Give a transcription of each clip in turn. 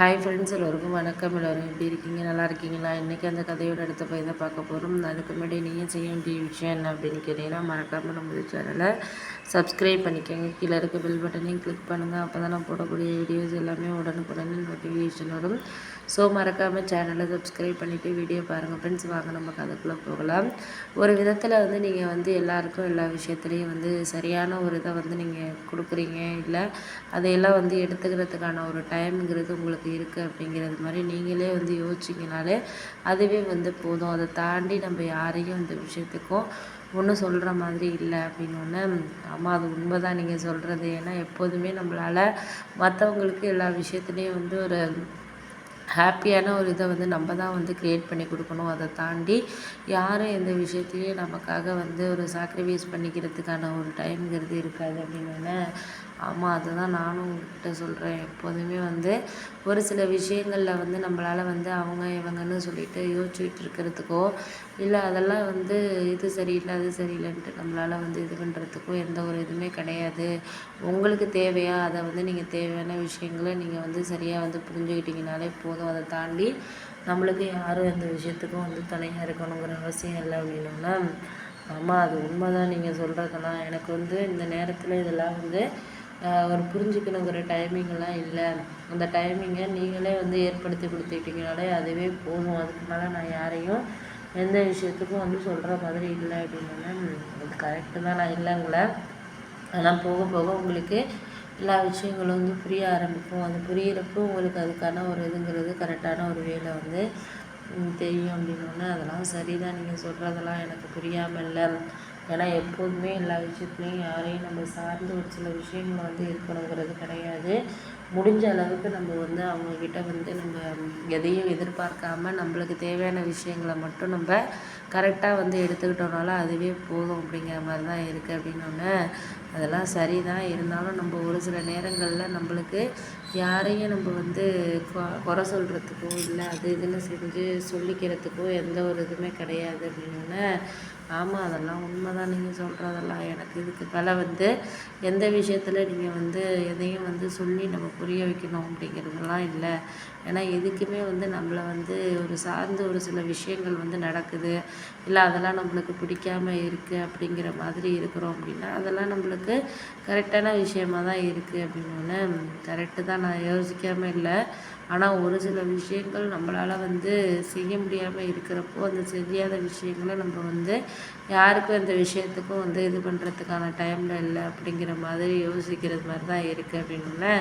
Hi friends எல்லோருக்கும் வணக்கம். எல்லோரும் எப்படி இருக்கீங்க? நல்லா இருக்கீங்களா? இன்றைக்கி அந்த கதையோட அடுத்த போய் தான் பார்க்க போகிறோம் அதுக்கு முன்னாடி நீங்கள் செய்ய வேண்டிய விஷயம் என்ன அப்படின்னு கேட்டிங்கன்னா மறக்காமல் நம்ம சேனலை சப்ஸ்கிரைப் பண்ணிக்கோங்க. கீழே இருக்க பெல் பட்டனையும் கிளிக் பண்ணுங்கள் அப்போ தான் நான் போடக்கூடிய வீடியோஸ் எல்லாமே உடனுக்குடனே நோட்டிஃபிகேஷன் வரும். ஸோ மறக்காமல் சேனலை சப்ஸ்கிரைப் பண்ணிவிட்டு வீடியோ பாருங்கள் ஃப்ரெண்ட்ஸ் வாங்க நம்ம கதைக்குள்ளே போகலாம். ஒரு விதத்தில் வந்து நீங்கள் வந்து எல்லாருக்கும் எல்லா விஷயத்துலேயும் வந்து சரியான ஒரு இதை வந்து நீங்கள் கொடுக்குறீங்க இல்லை? அதையெல்லாம் வந்து எடுத்துக்கிறதுக்கான ஒரு டைம்ங்கிறது உங்களுக்கு இருக்குது அப்படிங்கிறது மாதிரி நீங்களே வந்து யோசிச்சிங்கனாலே அதுவே வந்து போதும். அதை தாண்டி நம்ம யாரையும் இந்த விஷயத்துக்கும் ஒன்றும் சொல்கிற மாதிரி இல்லை அப்படின்னோடனே ஆமாம் அது உண்மை தான் நீங்கள் சொல்கிறது ஏன்னா எப்போதுமே நம்மளால் மற்றவங்களுக்கு எல்லா விஷயத்துலேயும் வந்து ஒரு ஹாப்பியான ஒரு இதை வந்து நம்ம தான் வந்து க்ரியேட் பண்ணி கொடுக்கணும். அதை தாண்டி யாரும் எந்த விஷயத்தையும் நமக்காக வந்து ஒரு சாக்ரிஃபைஸ் பண்ணிக்கிறதுக்கான ஒரு டைம்ங்கிறது இருக்காது அப்படின்னோடனே ஆமாம் அதுதான் நானும் உங்ககிட்ட சொல்கிறேன் எப்போதுமே வந்து ஒரு சில விஷயங்களில் வந்து நம்மளால் வந்து அவங்க இவங்கன்னு சொல்லிட்டு யோசிச்சுட்டு இருக்கிறதுக்கோ இல்லை அதெல்லாம் வந்து இது சரியில்லை அது சரியில்லைன்ட்டு நம்மளால் வந்து இது பண்ணுறதுக்கோ எந்த ஒரு இதுவுமே கிடையாது. உங்களுக்கு தேவையா? அதை வந்து நீங்கள் தேவையான விஷயங்களை நீங்கள் வந்து சரியாக வந்து புரிஞ்சுக்கிட்டிங்கனாலே போதும். அதை தாண்டி நம்மளுக்கு யாரும் எந்த விஷயத்துக்கும் வந்து துணையாக இருக்கணுங்கிற அவசியம் இல்லை அப்படின்னோன்னா ஆமாம் அது உண்மை தான் நீங்கள் சொல்கிறதுனா எனக்கு வந்து இந்த நேரத்தில் இதெல்லாம் வந்து ஒரு புரிஞ்சுக்கணுங்கிற டைமிங்கெல்லாம் இல்லை. அந்த டைமிங்கை நீங்களே வந்து ஏற்படுத்தி கொடுத்துக்கிட்டிங்கனாலே அதுவே போதும். அதுக்கு மேலே நான் யாரையும் எந்த விஷயத்துக்கும் வந்து சொல்கிற மாதிரி இல்லை அப்படின்னா அது கரெக்டு தான். நான் இல்லைங்கள ஆனால் போக போக உங்களுக்கு எல்லா விஷயங்களும் வந்து புரிய ஆரம்பிக்கும். அது புரியிறப்போ உங்களுக்கு அதுக்கான ஒரு இதுங்கிறது கரெக்டான ஒரு வேலை வந்து தெரியும் அப்படின்னோடனே அதெல்லாம் சரி தான் நீங்கள் சொல்கிறதெல்லாம் எனக்கு புரியாமல் இல்லை ஏன்னா எப்போதுமே எல்லா விஷயத்துலையும் யாரையும் நம்ம சார்ந்து ஒரு சில விஷயங்கள் வந்து இருக்கணுங்கிறது கிடையாது. முடிஞ்ச அளவுக்கு நம்ம வந்து அவங்கக்கிட்ட வந்து நம்ம எதையும் எதிர்பார்க்காம நம்மளுக்கு தேவையான விஷயங்களை மட்டும் நம்ம கரெக்டாக வந்து எடுத்துக்கிட்டோம்னாலும் அதுவே போதும் அப்படிங்கிற மாதிரி தான் இருக்குது அப்படின்னோடனே அதெல்லாம் சரி தான் இருந்தாலும் நம்ம ஒரு சில நேரங்களில் நம்மளுக்கு யாரையும் நம்ம வந்து கொ குறை சொல்கிறதுக்கோ இல்லை அது இதுன்னு செஞ்சு சொல்லிக்கிறதுக்கோ எந்த ஒரு இதுவுமே கிடையாது அப்படின்னு ஆமாம் அதெல்லாம் உண்மை தான் நீங்கள் சொல்கிறதெல்லாம் எனக்கு இதுக்கு மேலே வந்து எந்த விஷயத்தில் நீங்கள் வந்து எதையும் வந்து சொல்லி நம்ம புரிய வைக்கணும் அப்படிங்கிறதெல்லாம் இல்லை. ஏன்னா எதுக்குமே வந்து நம்மளை வந்து ஒரு சார்ந்து ஒரு சில விஷயங்கள் வந்து நடக்குது. இல்லை அதெல்லாம் நம்மளுக்கு பிடிக்காம இருக்குது அப்படிங்கிற மாதிரி இருக்கிறோம் அப்படின்னா அதெல்லாம் நம்மளுக்கு கரெக்டான விஷயமா தான் இருக்குது அப்படின்னோடனே கரெக்டு தான் நான் யோசிக்காமல் இல்லை. ஆனால் ஒரு சில விஷயங்கள் நம்மளால் வந்து செய்ய முடியாமல் இருக்கிறப்போ அந்த செய்யாத விஷயங்களை நம்ம வந்து யாருக்கும் இந்த விஷயத்துக்கும் வந்து இது பண்ணுறதுக்கான டைமில் இல்லை அப்படிங்கிற மாதிரி யோசிக்கிறது மாதிரி தான் இருக்குது அப்படின்னு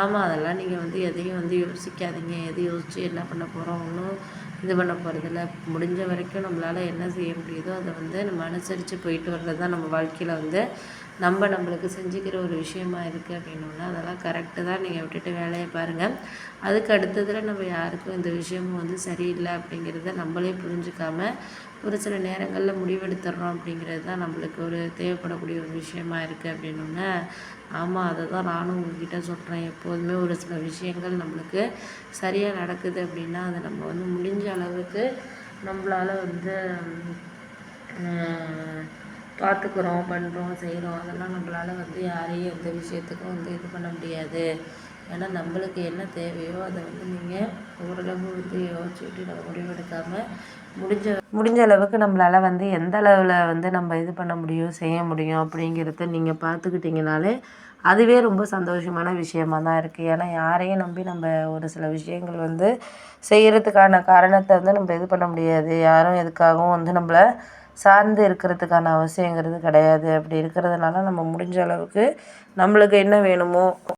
ஆமாம் அதெல்லாம் நீங்கள் வந்து எதையும் வந்து யோசிக்காதீங்க. எது யோசித்து என்ன பண்ண போகிறோம் ஒன்றும் இது பண்ண போகிறதில்ல முடிஞ்ச வரைக்கும் நம்மளால் என்ன செய்ய முடியுதோ அதை வந்து நம்ம அனுசரித்து போயிட்டு வர்றது தான் நம்ம வாழ்க்கையில் வந்து நம்ம நம்மளுக்கு செஞ்சுக்கிற ஒரு விஷயமா இருக்குது அப்படின்னோன்னா அதெல்லாம் கரெக்டு தான். நீங்கள் விட்டுட்டு வேலையை பாருங்கள் அது அதுக்கு அடுத்ததில் நம்ம யாருக்கும் இந்த விஷயமும் வந்து சரியில்லை அப்படிங்கிறத நம்மளே புரிஞ்சுக்காம ஒரு சில நேரங்களில் முடிவெடுத்துடுறோம் அப்படிங்கிறது தான் நம்மளுக்கு ஒரு தேவைப்படக்கூடிய ஒரு விஷயமா இருக்குது அப்படின்னோடனே ஆமாம் அதை தான் நானும் உங்ககிட்ட சொல்கிறேன் எப்போதுமே ஒரு சில விஷயங்கள் நம்மளுக்கு சரியாக நடக்குது அப்படின்னா அதை நம்ம வந்து முடிஞ்ச அளவுக்கு நம்மளால் வந்து பார்த்துக்குறோம் பண்ணுறோம் செய்கிறோம் அதெல்லாம் நம்மளால் வந்து யாரையும் எந்த விஷயத்துக்கும் வந்து இது பண்ண முடியாது. ஏன்னா நம்மளுக்கு என்ன தேவையோ அதை வந்து நீங்கள் ஓரளவு வந்து யோசிச்சுட்டு நம்ம முடிவெடுக்காமல் முடிஞ்ச முடிஞ்ச அளவுக்கு நம்மளால் வந்து எந்த அளவில் வந்து நம்ம இது பண்ண முடியும் செய்ய முடியும் அப்படிங்கிறத நீங்கள் பார்த்துக்கிட்டிங்கனாலே அதுவே ரொம்ப சந்தோஷமான விஷயமா தான் இருக்குது ஏன்னா யாரையும் நம்பி நம்ம ஒரு சில விஷயங்கள் வந்து செய்கிறதுக்கான காரணத்தை வந்து நம்ம இது பண்ண முடியாது. யாரும் எதுக்காகவும் வந்து நம்மளை சார்ந்து இருக்கிறதுக்கான அவசியங்கிறது கிடையாது. அப்படி இருக்கிறதுனால நம்ம முடிஞ்ச அளவுக்கு நம்மளுக்கு என்ன வேணுமோ